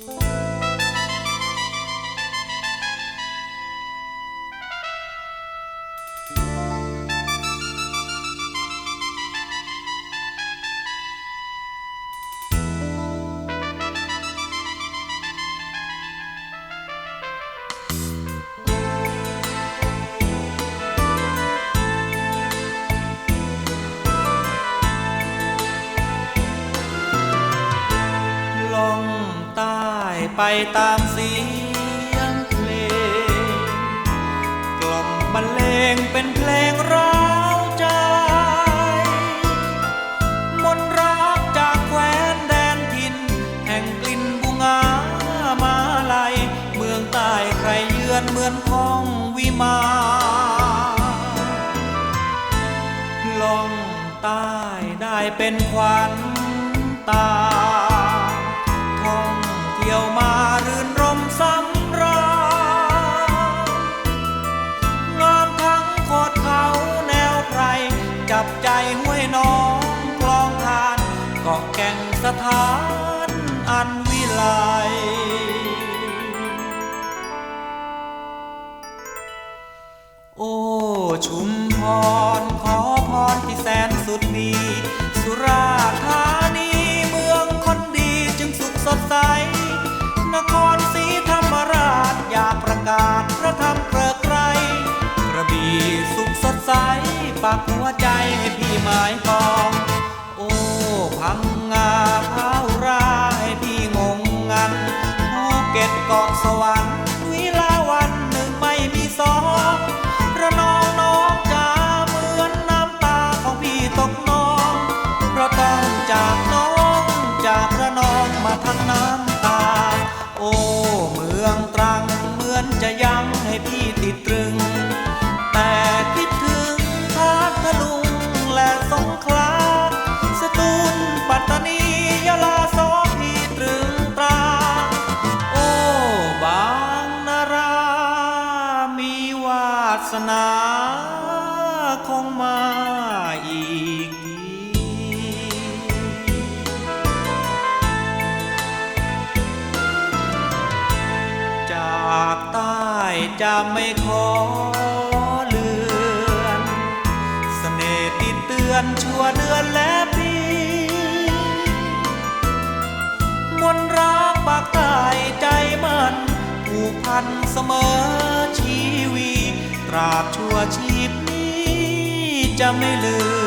ล่ ไปตามเสียงเพลง กล่อมบรรเลงเป็นเพลงร้าวใจ มนรักจากแคว้นแดนถิ่นแห่งกลิ่นบุงามาลายเมืองใต้ใครเยือนเหมือนท้องวิมานลองใต้ได้เป็นขวัญตา วยน้องคลองทานเกาะแก่งสถานอันวิไลโอ้ชุมพรขอพรที่แสนสุดดี ปักหัวใจให้พี่หมายปอง โอ้พังงาพร้าวราให้พี่งงงันภูเก็ตเกาะสวรรค์วิลาวันหนึ่งไม่มีสองระนองน้องจ๋าเหมือนน้ำตาของพี่ตกนองเพราะต้องจากน้องจากระนองมาทั้งน้ำตา โอ้ สงขลาสตูลปัตตานียะลาสองพี่ตรึงตรา โอ้บางนารา มีวาสนาคงมาอีกทีจากใต้จะไม่ขอ อนชั่วเดือนและปี มนรักปากใต้ใจมันผูกพันเสมอชีวี ตราบชั่วชีพนี้จะไม่ลืม